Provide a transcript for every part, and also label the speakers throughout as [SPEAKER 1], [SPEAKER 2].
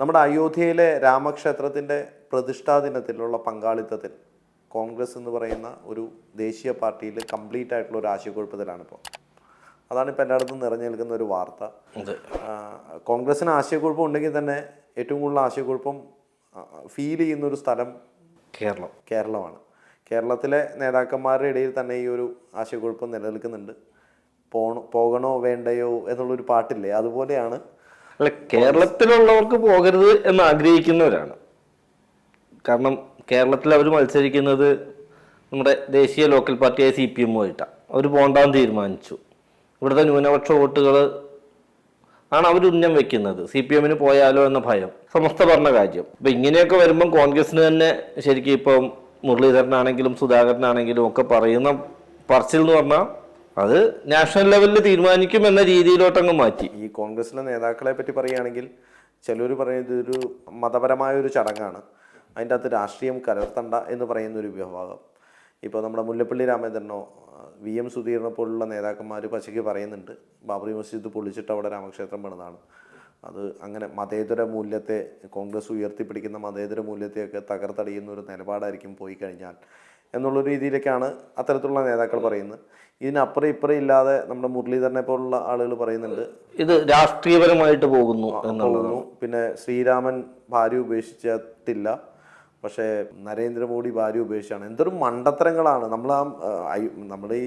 [SPEAKER 1] നമ്മുടെ അയോധ്യയിലെ രാമക്ഷേത്രത്തിന്റെ പ്രതിഷ്ഠാ ദിനത്തിലുള്ള പങ്കാളിത്തത്തിൽ കോൺഗ്രസ് എന്ന് പറയുന്ന ഒരു ദേശീയ പാർട്ടിയിൽ കംപ്ലീറ്റ് ആയിട്ടുള്ള ഒരു ആശയക്കുഴപ്പത്തിലാണ് ഇപ്പോൾ അതാണ് ഇപ്പോൾ എന്റെ അടുത്ത് നിറഞ്ഞു നിൽക്കുന്ന ഒരു വാർത്ത. കോൺഗ്രസ്സിന് ആശയക്കുഴപ്പം ഉണ്ടെങ്കിൽ തന്നെ ഏറ്റവും കൂടുതൽ ആശയക്കുഴപ്പം ഫീൽ ചെയ്യുന്ന ഒരു സ്ഥലം
[SPEAKER 2] കേരളം.
[SPEAKER 1] കേരളമാണ്. കേരളത്തിലെ നേതാക്കന്മാരുടെ ഇടയിൽ തന്നെ ഈ ഒരു ആശയക്കുഴപ്പം നിലനിൽക്കുന്നുണ്ട്. പോണോ പോകണോ വേണ്ടയോ എന്നുള്ളൊരു പാട്ടില്ലേ? അതുപോലെയാണ്
[SPEAKER 2] അല്ല കേരളത്തിലുള്ളവർക്ക് പോകരുത് എന്ന് ആഗ്രഹിക്കുന്നവരാണ്. കാരണം കേരളത്തിൽ അവർ മത്സരിക്കുന്നത് നമ്മുടെ ദേശീയ ലോക്കൽ പാർട്ടിയായ സി പി എമ്മുമായിട്ടാണ് അവർ പോണ്ടാൻ തീരുമാനിച്ചു. ഇവിടുത്തെ ന്യൂനപക്ഷ വോട്ടുകൾ ആണ് അവർ ഉന്നം വെക്കുന്നത്. സി പി എമ്മിന് പോയാലോ എന്ന ഭയം. സമസ്ത പറഞ്ഞ കാര്യം അപ്പൊ ഇങ്ങനെയൊക്കെ വരുമ്പം കോൺഗ്രസിന് തന്നെ ശരിക്കും ഇപ്പം മുരളീധരനാണെങ്കിലും സുധാകരനാണെങ്കിലും ഒക്കെ പറയുന്ന പറച്ചിൽ എന്ന് പറഞ്ഞാൽ അത് നാഷണൽ ലെവലിൽ തീരുമാനിക്കും എന്ന രീതിയിലോട്ടങ്ങ് മാറ്റി.
[SPEAKER 1] ഈ കോൺഗ്രസിലെ നേതാക്കളെ പറ്റി പറയുകയാണെങ്കിൽ ചിലർ പറയുന്നത് ഇതൊരു മതപരമായ ഒരു ചടങ്ങാണ്. അതിന്റെ അകത്ത് രാഷ്ട്രീയം കലർത്തണ്ട എന്ന് പറയുന്ന ഒരു വിഭാഗം. ഇപ്പോൾ നമ്മുടെ മുല്ലപ്പള്ളി രാമചന്ദ്രനോ വി എം സുധീറിനെ പോലുള്ള നേതാക്കന്മാർ പച്ചയ്ക്ക് പറയുന്നുണ്ട് ബാബറി മസ്ജിദ് പൊളിച്ചിട്ട് അവിടെ രാമക്ഷേത്രം പണിതാണ്. അത് അങ്ങനെ മതേതര മൂല്യത്തെ കോൺഗ്രസ് ഉയർത്തിപ്പിടിക്കുന്ന മതേതര മൂല്യത്തെയൊക്കെ തകർത്തടിയുന്ന ഒരു നിലപാടായിരിക്കും പോയി കഴിഞ്ഞാൽ. എന്നുള്ള രീതിയിലേക്കാണ് അത്തരത്തിലുള്ള നേതാക്കൾ പറയുന്നത്. ഇതിനപ്പുറം ഇപ്പുറം ഇല്ലാതെ നമ്മുടെ മുരളീധരനെ പോലുള്ള ആളുകൾ പറയുന്നുണ്ട്.
[SPEAKER 2] ഇത് രാഷ്ട്രീയപരമായിട്ട് പോകുന്നു എന്നുള്ളത്
[SPEAKER 1] പോകുന്നു. പിന്നെ ശ്രീരാമൻ ഭാര്യ ഉപേക്ഷിച്ചിട്ടില്ല. പക്ഷേ നരേന്ദ്രമോദി ഭാര്യ ഉപേക്ഷിച്ചാണ്. എന്തൊരു മണ്ടത്തരങ്ങളാണ്. നമ്മൾ ആ നമ്മുടെ ഈ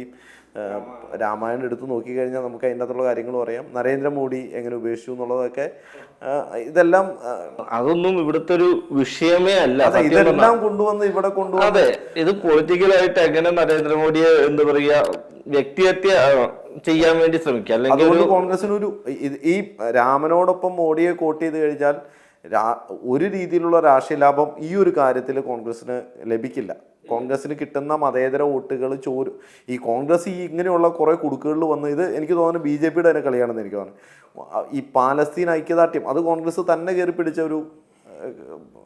[SPEAKER 1] രാമായണം എടുത്ത് നോക്കിക്കഴിഞ്ഞാൽ നമുക്ക് അതിന്റെ അകത്തുള്ള കാര്യങ്ങൾ പറയാം നരേന്ദ്രമോദി എങ്ങനെ ഉപേക്ഷിച്ചു എന്നുള്ളതൊക്കെ ഇതെല്ലാം
[SPEAKER 2] അതൊന്നും ഇവിടുത്തെ ഒരു വിഷയമേ അല്ല.
[SPEAKER 1] ഇതെല്ലാം കൊണ്ടുവന്ന് ഇവിടെ കൊണ്ടുവന്ന്
[SPEAKER 2] അതെ ഇത് പൊളിറ്റിക്കലായിട്ട് എങ്ങനെ നരേന്ദ്രമോദിയെ എന്താ പറയുക വ്യക്തിഹത്യ ചെയ്യാൻ വേണ്ടി ശ്രമിക്കുക? അല്ലെങ്കിൽ
[SPEAKER 1] കോൺഗ്രസിനൊരു ഈ രാമനോടൊപ്പം മോഡിയെ കോട്ട് ചെയ്ത് കഴിഞ്ഞാൽ ഒരു രീതിയിലുള്ള രാഷ്ട്രീയ ലാഭം ഈ ഒരു കാര്യത്തിൽ കോൺഗ്രസ്സിന് ലഭിക്കില്ല. കോൺഗ്രസ്സിന് കിട്ടുന്ന മതേതര വോട്ടുകൾ ചോര് ഈ കോൺഗ്രസ് ഈ ഇങ്ങനെയുള്ള കുറേ കുടുക്കുകളിൽ വന്ന് ഇത് എനിക്ക് തോന്നുന്നു ബി ജെ പിയുടെ തന്നെ കളിയാണെന്ന് എനിക്ക് തോന്നുന്നു. ഈ പാലസ്തീൻ ഐക്യദാർഢ്യം അത് കോൺഗ്രസ് തന്നെ കയറി പിടിച്ച ഒരു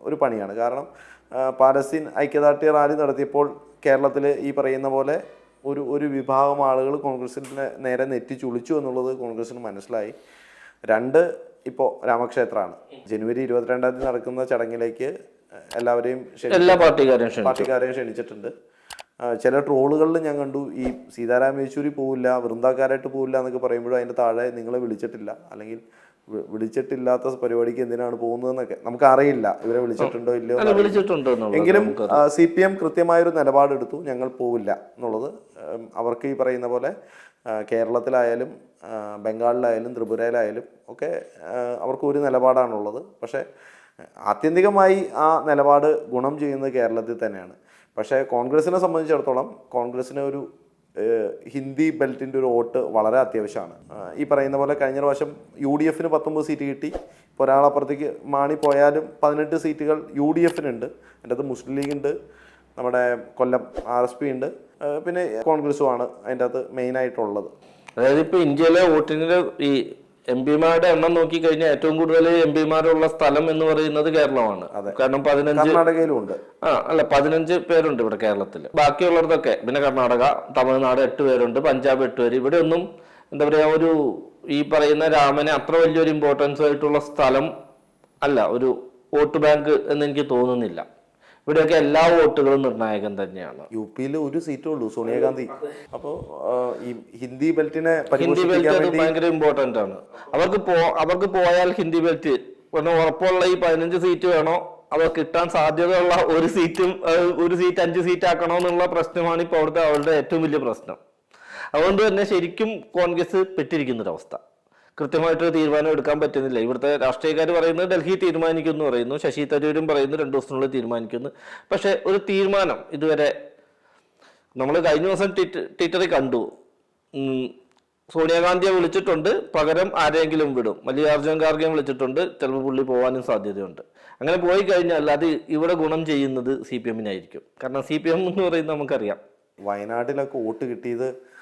[SPEAKER 1] ഒരു പണിയാണ്. കാരണം പാലസ്തീൻ ഐക്യദാർഢ്യ റാലി നടത്തിയപ്പോൾ കേരളത്തിൽ ഈ പറയുന്ന പോലെ ഒരു ഒരു വിഭാഗം ആളുകൾ കോൺഗ്രസിന്റെ നേരെ നെറ്റി എന്നുള്ളത് കോൺഗ്രസ്സിന് മനസ്സിലായി. രണ്ട് ഇപ്പോൾ രാമക്ഷേത്രമാണ്. ജനുവരി ഇരുപത്തിരണ്ടാം തീയതി നടക്കുന്ന ചടങ്ങിലേക്ക് എല്ലാവരെയും
[SPEAKER 2] എല്ലാ പാർട്ടിക്കാരെയും
[SPEAKER 1] പാർട്ടിക്കാരെയും ക്ഷണിച്ചിട്ടുണ്ട്. ചില ട്രോളുകളിൽ ഞാൻ കണ്ടു ഈ സീതാരാം യെച്ചൂരി പോവില്ല വൃന്ദാക്കാരായിട്ട് പോവില്ല എന്നൊക്കെ പറയുമ്പോഴും അതിന്റെ താഴെ നിങ്ങളെ വിളിച്ചിട്ടില്ല. അല്ലെങ്കിൽ വിളിച്ചിട്ടില്ലാത്ത പരിപാടിക്ക് എന്തിനാണ് പോകുന്നതെന്നൊക്കെ നമുക്ക് അറിയില്ല ഇവരെ വിളിച്ചിട്ടുണ്ടോ ഇല്ലയോ
[SPEAKER 2] വിളിച്ചിട്ടുണ്ടോ
[SPEAKER 1] എങ്കിലും സി പി എം കൃത്യമായൊരു നിലപാടെടുത്തു ഞങ്ങൾ പോവില്ല എന്നുള്ളത്. അവർക്ക് ഈ പറയുന്ന പോലെ കേരളത്തിലായാലും ബംഗാളിലായാലും ത്രിപുരയിലായാലും ഒക്കെ അവർക്ക് ഒരു നിലപാടാണുള്ളത്. പക്ഷേ ആത്യന്തികമായി ആ നിലപാട് ഗുണം ചെയ്യുന്നത് കേരളത്തിൽ തന്നെയാണ്. പക്ഷേ കോൺഗ്രസിനെ സംബന്ധിച്ചിടത്തോളം കോൺഗ്രസിന് ഒരു ഹിന്ദി ബെൽറ്റിന്റെ ഒരു വോട്ട് വളരെ അത്യാവശ്യമാണ്. ഈ പറയുന്ന പോലെ കഴിഞ്ഞ പ്രാവശ്യം യു ഡി എഫിന് പത്തൊമ്പത് സീറ്റ് കിട്ടി. ഇപ്പോൾ ഒരാളപ്പുറത്തേക്ക് മാണി പോയാലും പതിനെട്ട് സീറ്റുകൾ യു ഡി എഫിനുണ്ട്. അതിന്റെ അകത്ത് മുസ്ലിം ലീഗ് ഉണ്ട് നമ്മുടെ കൊല്ലം ആർ എസ് പി ഉണ്ട്. പിന്നെ കോൺഗ്രസുമാണ് അതിന്റെ അകത്ത് മെയിനായിട്ടുള്ളത്.
[SPEAKER 2] അതായത് ഇപ്പൊ ഇന്ത്യയിലെ വോട്ടിങ്ങിന്റെ ഈ എം പിമാരുടെ എണ്ണം നോക്കി കഴിഞ്ഞാൽ ഏറ്റവും കൂടുതൽ എം പിമാരുള്ള സ്ഥലം എന്ന് പറയുന്നത് കേരളമാണ്. കാരണം പതിനഞ്ച്
[SPEAKER 1] കർണാടകയിലും ഉണ്ട്.
[SPEAKER 2] ആ അല്ല പതിനഞ്ച് പേരുണ്ട് ഇവിടെ കേരളത്തിൽ ബാക്കിയുള്ളവർക്കൊക്കെ പിന്നെ കർണാടക തമിഴ്നാട് എട്ട് പേരുണ്ട് പഞ്ചാബ് എട്ട് പേര്. ഇവിടെ ഒന്നും എന്താ പറയാ ഒരു ഈ പറയുന്ന രാമനെ അത്ര വലിയൊരു ഇമ്പോർട്ടൻസ് ആയിട്ടുള്ള സ്ഥലം അല്ല ഒരു വോട്ട് ബാങ്ക് എന്ന് എനിക്ക് തോന്നുന്നില്ല. ഇവിടെയൊക്കെ എല്ലാ വോട്ടുകളും നിർണായകം തന്നെയാണ്.
[SPEAKER 1] യു പിയിൽ ഒരു സീറ്റേ ഉള്ളൂ സോണിയാഗാന്ധി. അപ്പോൾ ഈ ഹിന്ദി ബെൽറ്റിനെ
[SPEAKER 2] ഹിന്ദി ബെൽറ്റ് ഭയങ്കര ഇമ്പോർട്ടന്റ് ആണ്. അവർക്ക് പോ അവർക്ക് പോയാൽ ഹിന്ദി ബെൽറ്റ്. ഉറപ്പുള്ള ഈ പതിനഞ്ച് സീറ്റ് വേണോ? അവ കിട്ടാൻ സാധ്യതയുള്ള ഒരു സീറ്റും ഒരു സീറ്റ് അഞ്ച് സീറ്റ് ആക്കണോ എന്നുള്ള പ്രശ്നമാണ് ഇപ്പോൾ അവിടുത്തെ അവരുടെ ഏറ്റവും വലിയ പ്രശ്നം. അതുകൊണ്ട് തന്നെ ശരിക്കും കോൺഗ്രസ് പെട്ടിരിക്കുന്നൊരവസ്ഥ കൃത്യമായിട്ടൊരു തീരുമാനം എടുക്കാൻ പറ്റുന്നില്ല. ഇവിടുത്തെ രാഷ്ട്രീയക്കാർ പറയുന്നത് ഡൽഹി തീരുമാനിക്കുന്നു പറയുന്നു. ശശി തരൂരും പറയുന്നു രണ്ടു ദിവസത്തിനുള്ളിൽ തീരുമാനിക്കുന്നു. പക്ഷെ ഒരു തീരുമാനം ഇതുവരെ നമ്മൾ കഴിഞ്ഞ ദിവസം ട്വിറ്റ- ട്വിറ്ററിൽ കണ്ടു. സോണിയാഗാന്ധിയെ വിളിച്ചിട്ടുണ്ട് പകരം ആരെങ്കിലും വിടും. മല്ലികാർജുൻ ഖാർഗെയും വിളിച്ചിട്ടുണ്ട് ചിലപ്പോൾ പുള്ളി പോകാനും സാധ്യതയുണ്ട്. അങ്ങനെ പോയി കഴിഞ്ഞാൽ അത് ഇവിടെ ഗുണം ചെയ്യുന്നത് സി പി എമ്മിനായിരിക്കും. കാരണം സി പി എം എന്ന് പറയുന്നത് നമുക്കറിയാം.
[SPEAKER 1] വയനാട്ടിലൊക്കെ വോട്ട് കിട്ടിയത്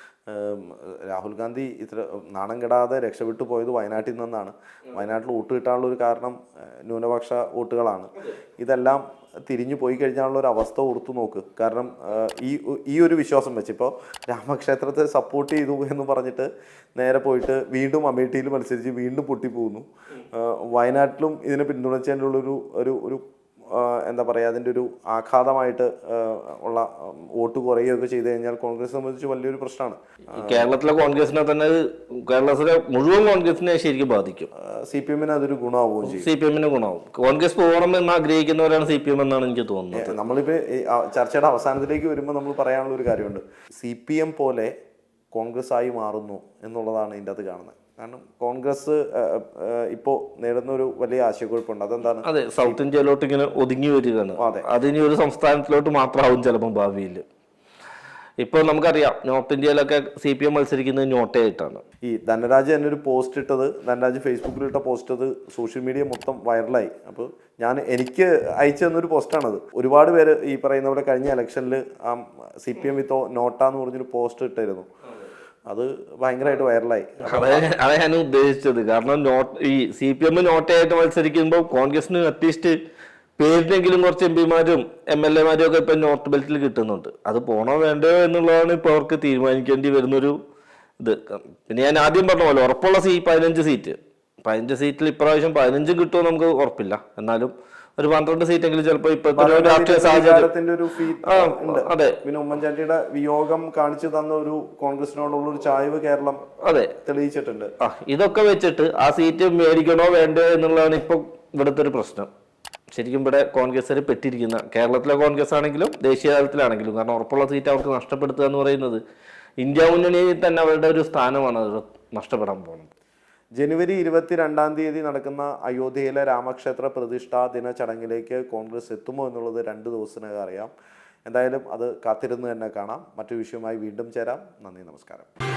[SPEAKER 1] രാഹുൽ ഗാന്ധി ഇത്ര നാണം കെടാതെ രക്ഷപ്പെട്ടു പോയത് വയനാട്ടിൽ നിന്നാണ്. വയനാട്ടിൽ വോട്ട് കിട്ടാനുള്ള ഒരു കാരണം ന്യൂനപക്ഷ വോട്ടുകളാണ്. ഇതെല്ലാം തിരിഞ്ഞു പോയി കഴിഞ്ഞാലുള്ള ഒരു അവസ്ഥ ഓർത്തു നോക്ക്. കാരണം ഈ ഈ ഒരു വിശ്വാസം വെച്ച് ഇപ്പോൾ രാമക്ഷേത്രത്തെ സപ്പോർട്ട് ചെയ്തു എന്ന് പറഞ്ഞിട്ട് നേരെ പോയിട്ട് വീണ്ടും അമേഠിയിൽ മത്സരിച്ച് വീണ്ടും പൊട്ടിപ്പോകുന്നു. വയനാട്ടിലും ഇതിനെ പിന്തുണച്ചതിനുള്ളൊരു ഒരു ഒരു എന്താ പറയുക അതിന്റെ ഒരു ആഘാതമായിട്ട് ഉള്ള വോട്ട് കുറയുകയൊക്കെ ചെയ്തു കഴിഞ്ഞാൽ കോൺഗ്രസ് സംബന്ധിച്ച് വലിയൊരു പ്രശ്നമാണ്.
[SPEAKER 2] കേരളത്തിലെ കോൺഗ്രസിനെ തന്നെ കേരളത്തിലെ മുഴുവൻ കോൺഗ്രസിനെ ശരിക്കും ബാധിക്കും.
[SPEAKER 1] സി പി എമ്മിന് അതൊരു ഗുണമാവുകയും ചെയ്യും.
[SPEAKER 2] സി പി എമ്മിന് ഗുണമാവും. കോൺഗ്രസ് പോകണം എന്ന് ആഗ്രഹിക്കുന്നവരാണ് സി പി എം എന്നാണ് എനിക്ക് തോന്നുന്നത്.
[SPEAKER 1] നമ്മളിപ്പോൾ ചർച്ചയുടെ അവസാനത്തിലേക്ക് വരുമ്പോൾ നമ്മൾ പറയാനുള്ള ഒരു കാര്യമുണ്ട്. സി പി എം പോലെ കോൺഗ്രസ് ആയി മാറുന്നു എന്നുള്ളതാണ് ഇതിന്റെ അത് കാണുന്നത്. കാരണം കോൺഗ്രസ് ഇപ്പോൾ നേടുന്ന ഒരു വലിയ ആശയക്കുഴപ്പമുണ്ട്. അതെന്താണ്?
[SPEAKER 2] അതെ സൗത്ത് ഇന്ത്യയിലോട്ട് ഇങ്ങനെ ഒതുങ്ങി വരികയാണ്.
[SPEAKER 1] അതെ.
[SPEAKER 2] അതിനി ഒരു സംസ്ഥാനത്തിലോട്ട് മാത്രമാവും ചിലപ്പം ഭാവിയിൽ. ഇപ്പോൾ നമുക്കറിയാം നോർത്ത് ഇന്ത്യയിലൊക്കെ സി പി എം മത്സരിക്കുന്നത് നോട്ടയായിട്ടാണ്.
[SPEAKER 1] ഈ ധനരാജ് തന്നെ ഒരു പോസ്റ്റ് ഇട്ടത് ധനരാജ് ഫേസ്ബുക്കിൽ ഇട്ട പോസ്റ്റ് അത് സോഷ്യൽ മീഡിയ മൊത്തം വൈറലായി. അപ്പോൾ ഞാൻ എനിക്ക് അയച്ചു തന്നൊരു പോസ്റ്റാണത്. ഒരുപാട് പേര് ഈ പറയുന്ന പോലെ കഴിഞ്ഞ ഇലക്ഷനിൽ ആ സി പി എം വിത്തോ നോട്ട എന്ന് പറഞ്ഞൊരു പോസ്റ്റ് ഇട്ടായിരുന്നു. അത് ഭയങ്കരമായിട്ട് വൈറലായി.
[SPEAKER 2] അതെ ഞാൻ ഉദ്ദേശിച്ചത്. കാരണം നോട്ട് ഈ സി പി എം നോട്ടയായിട്ട് മത്സരിക്കുമ്പോൾ കോൺഗ്രസിന് അറ്റ്ലീസ്റ്റ് പേരിനെങ്കിലും കുറച്ച് എം പിമാരും എം എൽ എമാരും ഒക്കെ ഇപ്പൊ നോർത്ത് ബെൽറ്റിൽ കിട്ടുന്നുണ്ട്. അത് പോണോ വേണ്ടോ എന്നുള്ളതാണ് ഇപ്പൊ അവർക്ക് തീരുമാനിക്കേണ്ടി വരുന്നൊരു ഇത്. പിന്നെ ഞാൻ ആദ്യം പറഞ്ഞ പോലെ ഉറപ്പുള്ള സീ പതിനഞ്ച് സീറ്റ്. പതിനഞ്ച് സീറ്റിൽ ഇപ്രാവശ്യം പതിനഞ്ചും കിട്ടുമോ നമുക്ക് ഉറപ്പില്ല. എന്നാലും ഒരു പന്ത്രണ്ട് സീറ്റെങ്കിലും ചിലപ്പോൾ ഇപ്പോഴത്തെ അതെ.
[SPEAKER 1] പിന്നെ ഉമ്മൻചാണ്ടിയുടെ വിയോഗം കാണിച്ചു തന്ന ഒരു കോൺഗ്രസിനോടുള്ള ഒരു ചായ്വ് കേരളം
[SPEAKER 2] അതെ.
[SPEAKER 1] തെളിയിച്ചിട്ടുണ്ട്.
[SPEAKER 2] ഇതൊക്കെ വെച്ചിട്ട് ആ സീറ്റ് മേടിക്കണോ വേണ്ടോ എന്നുള്ളതാണ് ഇപ്പൊ ഇവിടുത്തെ ഒരു പ്രശ്നം. ശരിക്കും ഇവിടെ കോൺഗ്രസ്സിന് പെട്ടിരിക്കുന്ന കേരളത്തിലെ കോൺഗ്രസ് ആണെങ്കിലും ദേശീയ തലത്തിലാണെങ്കിലും കാരണം ഉറപ്പുള്ള സീറ്റ് അവർക്ക് നഷ്ടപ്പെടുത്തുക എന്ന് പറയുന്നത് ഇന്ത്യ മുന്നണിയിൽ തന്നെ അവരുടെ ഒരു സ്ഥാനമാണ് അത് നഷ്ടപ്പെടാൻ പോകുന്നത്.
[SPEAKER 1] ജനുവരി ഇരുപത്തിരണ്ടാം തീയതി നടക്കുന്ന അയോധ്യയിലെ രാമക്ഷേത്ര പ്രതിഷ്ഠാ ദിന ചടങ്ങിലേക്ക് കോൺഗ്രസ് എത്തുമോ എന്നുള്ളത് രണ്ട് ദിവസത്തിനകം അറിയാം. എന്തായാലും അത് കാത്തിരുന്ന് തന്നെ കാണാം. മറ്റു വിഷയവുമായി വീണ്ടും ചേരാം. നന്ദി നമസ്കാരം.